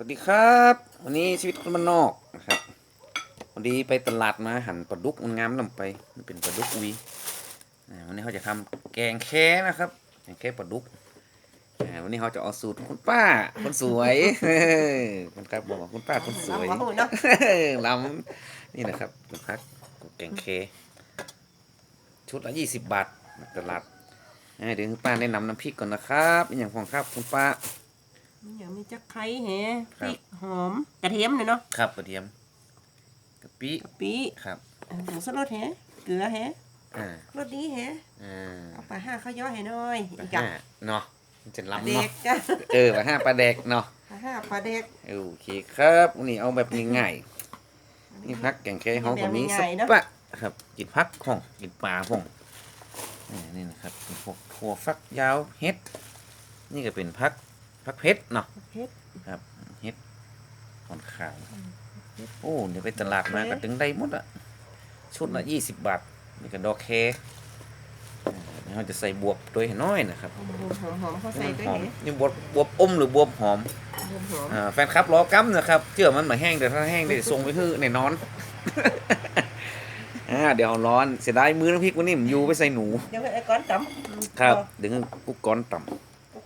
วัสดีครับ วันนี้ชีวิตคนบ้านนอกนะครับวันนี้ไปตลาดมาหันปลาดุกมันงามลำไปมันเป็นปลาดุกวีอ่าวันนี้เขาจะทำแกงแค่นะครับแกงแค่ปลาดุกอ่าวันนี้เขาจะเอาสูตรคุณป้าคนสวยคุณครับบอกว่าคุณป้าคนสวยลำหูเนาะลำนี่นะครับคุณพักแกงแค่ชุดละยี่สิบบาทตลาดอ่าเดี๋ยวคุณป้าแนะนำน้ำพริกก่อนนะครับอหย่างของครับคุณป้า อย่างมีจักไคร้แฮะคพรับริกหอมกระเทียมเนี่ยเนาะครับกระเทียมกะปิกะปิครับอ่าผงชูรสแฮะเกลือแฮะอ่ารสดีแฮะอ่าเอาปลาห้าข้าวย่อให้หน่อยปลาอีกอะห้าเนาะมันจะปลาล้ำเด็เนาะกจ้ะเออปลาห้าปลาแดกเนาะปลาห้าปลาเด็กโอเคครับวันนี้เอาแบบง่ายๆนี่พักแกงแค่ห้องกับนี้สักปะครับกินพักของกินปลาของอ่านี่นะครับเป็นพวกถั่วฟักยาวเฮ็ด นี่ก็เป็นพัก พักเพชรเนาะเผ็ดครับเฮ็ดหอนขาว โอ้เดี๋ยวไปตลาดมาก็ถึงได้หมดอะชุดละยี่สิบบาทนี่ก็ดอกแคอ่าแล้วเราจะใส่บวบตัวให้น้อยนะครับหอมหอมๆเขาใส่ด้วยหอมแฮะนี่บวบบวบอมหรือบวบหอม หอมหอมอ่าแฟนคลับรอกัมนะครับเชื่อมันมาแห้งแต่ถ้าแห้งได้ส่งไปคือในนอน อ่าเดี๋ยวเอาร้อนเสียดายมือน้ำพริกวันนี้ผมอยู่ไปใส่หนู เดี๋ยวไอ้ก้อนตำครับ ดึงกุ๊กก้อนต่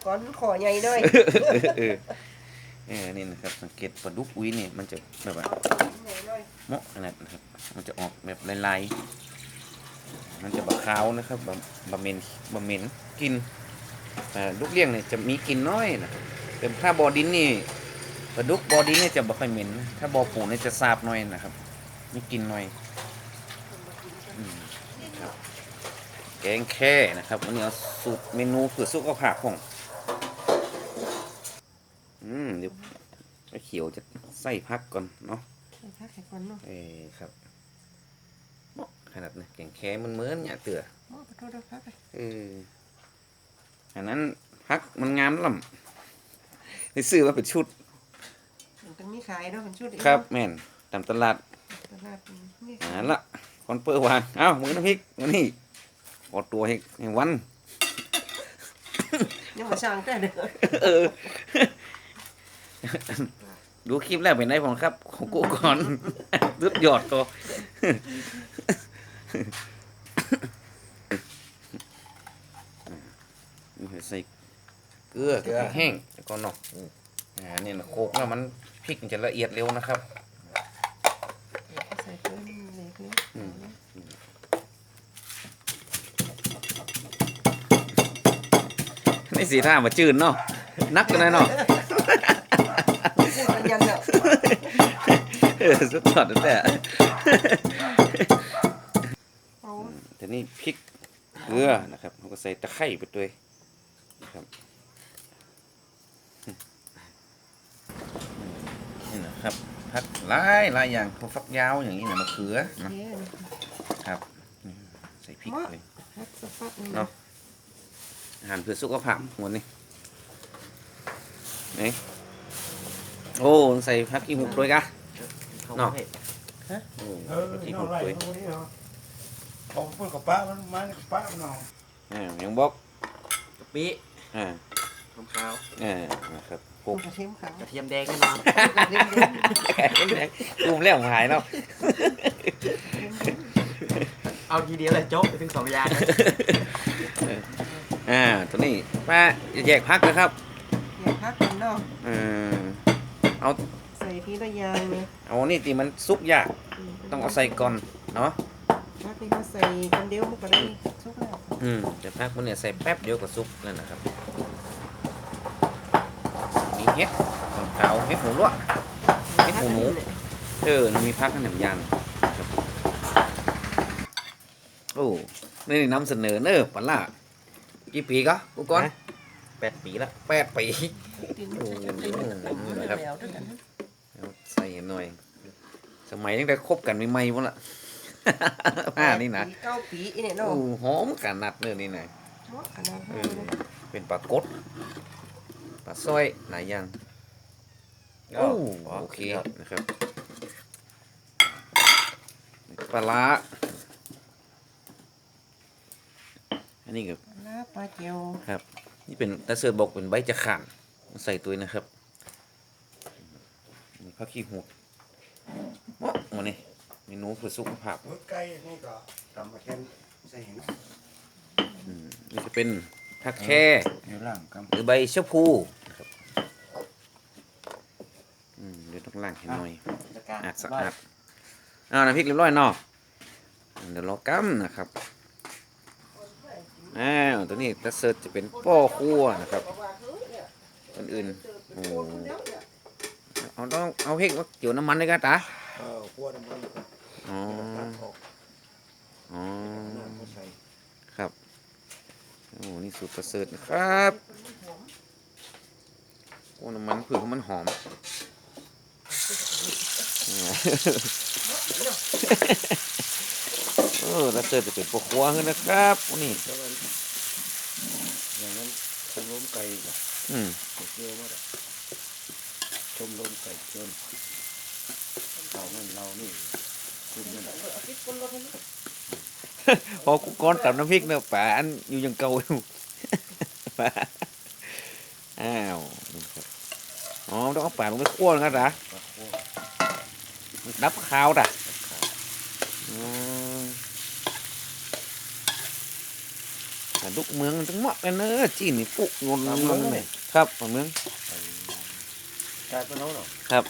ก้อนขอใหญ่ด้วยเออเออนี่นะครับสังเกตปลาดุกอุ้ยเนี่ยมันจะแบบว่าใหญ่ด้วยเหมาะขนาดนะครับ มันจะออกแบบลายๆมันจะบะขาวนะครับบะบะเหม็นบะเหม็นกินอ่าลูกเลี้ยงเนี่ยจะมีกินน้อยนะครับแต่ถ้าบอดินนี่ปลาดุกบอดินเนี่ยจะบ่ค่อยเหม็น ถ้าบอปูเนี่ยจะซาบหน่อยนะครับมีกินหน่อยแกงแค่นะครับวันนี้เอาสูตรเมนูเผื่อสุขภาพของ อืมเดี๋ยวไอ้เขียวจะใส่พักก่อนเนาะใส่ผักไข่ก้อนเนาะเอ้ครับเหมาะขนาดนี้แกงแค่มันเหมือนเนี่ยเตือโอ้ขอโทษด้วยครับเอออันนั้นพักมันงามล่ำได้ซื้อมาเป็นชุดมันต้องมีขายเนาะมันชุดอีกครับเนาะแม่นตามตลาดตลาดนี่อ่าละคอนเปอร์วางเอ้ามือน้ำพริกวันนี้กอดตัวให้ให้วันยังมาช่างแต่เด้อเออ ดูคลิปแล้วเป็นไงผมครับ ของกูก่อนรุดยอดตัวใส่เกลือเกลือแห้งแล้วก็เนาะอ่าเนี่ยนะโคกแล้วมันพริกมันจะละเอียดเร็วนะครับใส่เกลือนี่เล็กนี่อืมนี่สีท่ามาจืดเนาะนักกันเลยเนาะพูดกัน ยันเนาะเออสุดยอดนั่นแหละเอาแต่นี่พริกเกลือนะครับเราก็ใส่ตะไคร้ไปด้วยนะครับนี่นะครับผักหลายหลายอย่างพวกฟักยาวอย่างนี้นะมะเขือนะเย้ครับใส่พริกเลยพักสักพักนึงเนาะ อาหารเพื่อสุขภาพหมดนี่นี่ โอ้ใส่ผักขี้หมูด้วยกะเนาะโอ้เออผักขี้นี่หมูเอาไรด้วยตรงนี้เหรอของพูดกับป้ามันมากับป้ามันเอาอ่ายังบอกกะปิอ่าขาวขาวอ่านะครับพวกกระเทียมขาวกระเทียมแดงแน่นอนกระเทียมเย็นกุมแล้วหายแล้วเอาทีเดียวเลยจบไปถึงสองอย่างอ่าตัวนี้ป้าจะแยกพักนะครับอย่าพักกันเนาะเออ เอา ใส่ทีละอย่างเลยเอานี่ตีมันซุกยาก ต้องเอาใส่ก่อนเนาะพักนี่เขาใส่กันเดียวมันก็ได้ชุกแล้วอืมแต่พักมันเนี่ยใส่แป๊บเดียวก็ซุกนั่นนะครับมีเห็ดขาวเห็ดหมูลวกเฮ็ดหูหนูเออมันมีพักขนมยางครับโอ้นี่นำเสนอเนอะปันล่ากี่ปีก็กูก่อน แปดปีละแปดปีดินโอ้จะจะโหเป็นนะครับแล้วด้วยกันเอาใส่หน่อย สมัยตั้งแต่คบกันใหม่ๆวะละผ้านี่นะปีเก้าปีอีเนี่ยโอ้เนาะหอมกันนัดเนื้อนี่นะเหมาะขนาดเอนั้นอเลยเป็นปลากดปลาสร้อยหลายอย่างโอ้โอเคนะครับปลาร้าอันนี้ก็ลาปลาเจียวครับ นี่เป็นตาเสือบอกเป็นใบจะข่านใส่ตัวนะครับผักขี้หูดโอ้มานี่เมนูเพื่อสุขภาพหัวไก่นี่ก็ทำมาแค่ใส่เห็นอืมนี่จะเป็นผักแค่อยู่ล่างกำหรือใบชะพูนะครับอืมเดี๋ยวต้องล้างให้หน่อยจัดการสะอาดสะอาดอ้าวน้ำพริกเรียบร้อยเนาะเดี๋ยวรอกัมนะครับอ้าว ตัวนี้ตะเสิร์ตจะเป็นป้อคั่วนะครับคนอื่นโอ้เอาต้องเอาพริกมาเกี่ยวน้ำมันเลยกันตาเออคั่วน้ำมันอ๋อตัดออกอ๋อน้ำก็ใส่ครับโอ้นี่สูตรประเสริฐนะครับโอ้น้ำมันเผือกมันหอมเออแล้วเจอจะเป็นปลาคัวขึ้นนะครับนี่ แล้วมันอย่างนั้นชมลมไก่ก็ อืม เกี่ยวมาแล้วชมลมไก่จนเรานั่นเรานี่คุณนั่น พอกูก้อนตับน้ำพริกเนอะป่าอันอยู่อยังเก่าอยู่ป่าอ้าวนี่ครับอ๋อต้องเอาป่าลงไปคั่วนะครับนะปลาคั่วดับข้าวด่ะกับข้าวอืมแต่ลูกเมืองมันต้องเหมาะกันเนอะจีนนี่ปุ๊กงนงนเลยครับฝั่งเมืองกลายเป็นน้องหรอครับ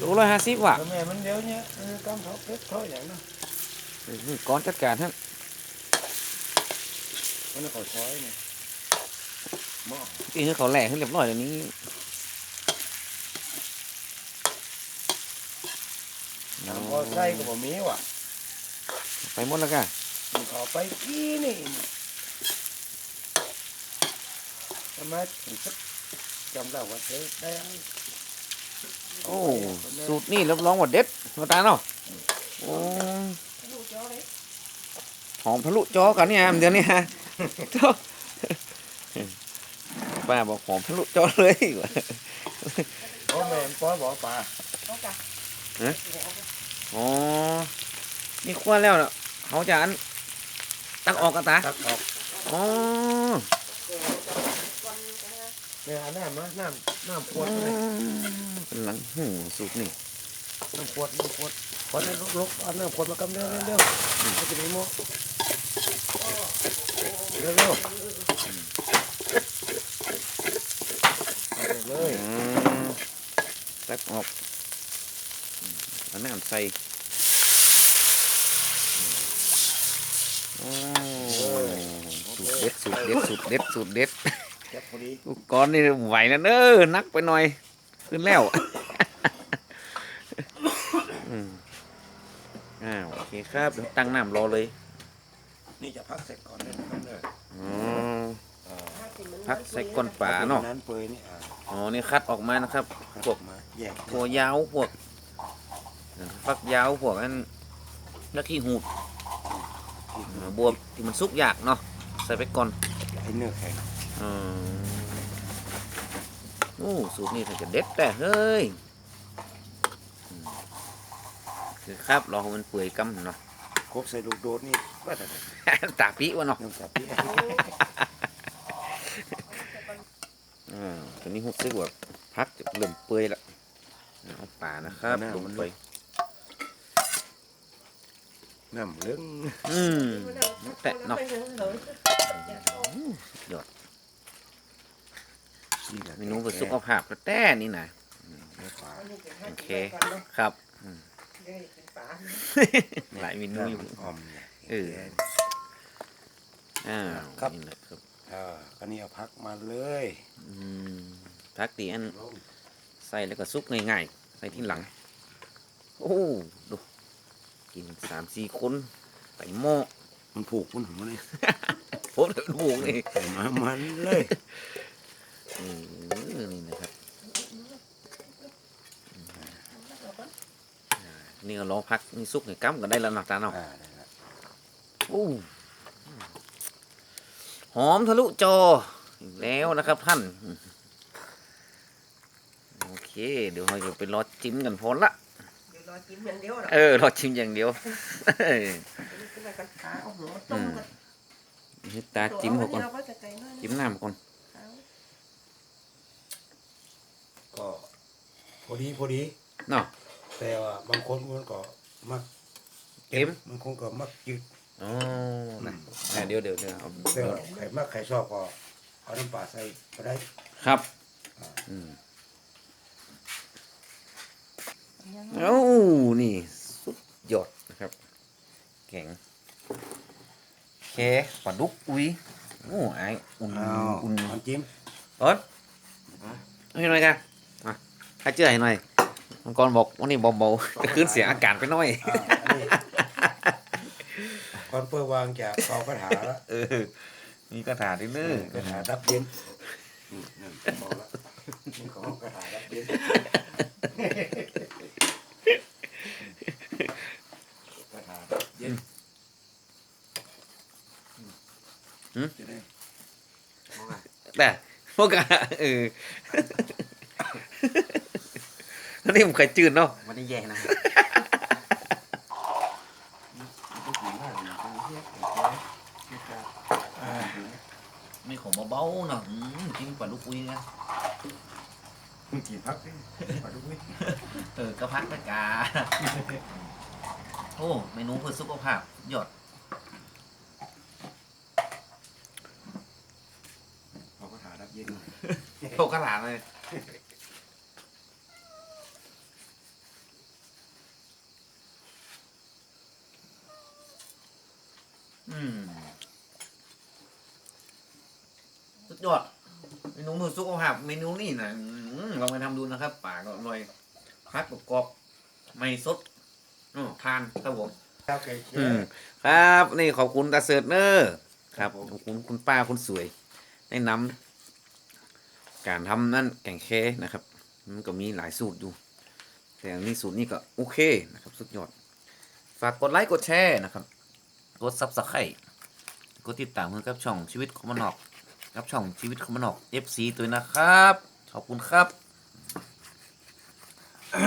รู้ร้อยห้าสิบว่ะแม่มันเดี๋ยวเนี้ยเออกำเขาเพชรเขาอย่างนั้นนี่ก้อนจัดการท่านมันเขาช้อยเนี่ยหม้อที่ให้เขาแหล่ขึ้นเรียบร้อยเดี๋ยวนี้น้ำพอใส่ก็บ่มีว่ะ ไปหมดแล้วกันมันเขาไปกี้นี่ทำไมถึงสักจำได้ว่าเธอได้ โอ้สูตรนี่รับรองว่าเด็ดมาตาเนาะโอ้หอมทะลุจอกันเนี่ยเดี๋ยวนี้ฮะโถ่ป้าบอกหอมทะลุจอเลยโอ้แม่นป้อยบอกป่าอ๋อนี่คั่วแล้วเนาะเขาจะอันตักออกกันตาตักออกอ๋อ เนี่ยเอาน้ำมาน้ำน้ำขวดอืเลยมเป็นหลังหูสูตรนี่น้ำขวดน้ำขวดขวดนั้นลุกๆเอาน้ำขวดมากำเร็วเร็วๆมันจะมีหม้อเร็วๆเอาไปเลยอืมตักออกอืมเอาน้ำใส่โอ้สูตรเด็ดสูตรเด็ดสูตรเด็ดสูตรเด็ด แค่พอดีอุปกรณ์นี่ไหวนะเด้อนักไปหน่อย ขึ้นแล้วอืมอ้าวโอเคครับเดี๋ยวตั้งน้ำรอเลย นี่จะพักเสร็จก่อนเลยนะครับเด้ออ๋อพักใส่ก้นป่าเนาะนั้นเปยนี่อ่าอ๋อนี่คัดออกมานะครับพักพวกมาแยกถั่วยาวพวกฟักยาวพวกอันแล้วขี้หูดอ่าบวบที่มันสุกยากเนาะใส่ไปก่อนให้เนื้อแข็งอืม โอ้สูตรนี้ถ้าจะเด็ดแต่เฮ้ยอืมคือครับรอให้มันเปื่อยกำเนาะครบใส่ลูกโดดนี่ว่าแต่ไหนตาปีวะเนาะยังจับพี่อ่าตอนนี้หุบซึกว่าพักจะเริ่มเปื่อยละเอาป่านะครับลงไปน้ำเหลืองอืมแตะเนาะ นี่แหละเมนูเพื่อสุขภาพกระแต้นี่นะเนื้อปลาโอเคครับอืมหลายเมนูอยู่ออมเนี่ยเอออ้าวครับนี่นะครับอ่าก็นี่เอาพักมาเลยอืมพักตีอันใส่แล้วก็ซุกง่ายๆใส่ที่หลัง โอ้ดูกินสามสี่คนใส่หม้อมันผูกมันหัวนี่โคตรถูกนี่ใส่มามันเลยอืม นี่นะครับอืมอ่านี่ก็รอพักนี่ซุกให้กั้มกันได้แล้วเนาะตาเนาะอ่าได้ละโอ้หอมทะลุจออีกแล้วนะครับท่าน โอเค เดี๋ยวเราจะไปรอจิ้มกันพอละเดี๋ยวรอจิ้มอย่างเดียวเหรอเออรอชิมอย่างเดียวขึ้นมากันขาเอาหัวต้มกันให้ตาจิ้มเขาก่อนเราก็จะไกลหน่อยจิ้มน้ำก่อน ขา พอดีพอดีเนาะแต่ว่าบางคนมันก็มักเค็มบางคนก็มักจืดอ๋อนะอะเดี๋ยวเดี๋ยวเดี๋ยวเอาแต่ว่าใครมักใครชอบก็เอาน้ำปลาใส่ก็ได้ครับอืมเอ้านี่สุดยอดนะครับแข็งแค่ปลาดุกอุ้ยโอ้ไอายอุ่นอ้าวอุ่นน้ำจิ้มเอิร์ดเอาให้หน่อยกันมา ให้เจือให้หน่อยมังกรบอกวันนี้เบาๆจะขึ้นเสียงอากาศไปหน่อยอ่าอันนี้ก่อนเปิดวางจะเป่ากระถาแล้วเออ มีกระถาด้วยเนอะกระถาดับเย็นอืมนั่นบอกแล้วนี่ของกระถาดับเย็นกระถาดับเย็นจะได้แต่พวกกันเออ อั นนี้ผมเคยจืดเนาะมันได้แย่นะไม่ขมเบาๆเนาะกินปลาลูกอุ้ยนะกินพักดิปลาดุกนี่เออกระพักตะกาโอ้เมนูเพื่อสุขภาพยอดเอากระถาดับเย็นโตกระหลานเลย อืม สุดยอด เมนูมือสุขภาพเมนูนี่นะอืมลองไปทำดูนะครับป่าก็อร่อยพักกรอบๆไม่สดอือทานครับผมข้าวไก่เคี่อืยวมครับนี่ขอบคุณตาเสิร์ตเนอร์ครับครับผมขอบคุณคุณป้าคุณสวยแนะนำการทำนั่นแกงเคนะครับ มันก็มีหลายสูตรอยู่ แต่อันนี้สูตรนี้ก็โอเคนะครับ สุดยอด ฝากกดไลค์กดแชร์นะครับ กดซับสไครต์กดติดตามเพื่อนกับช่องชีวิตคอมมานอก รับช่องชีวิตคอมมานอก FC ตัวนะครับ ขอบคุณครับ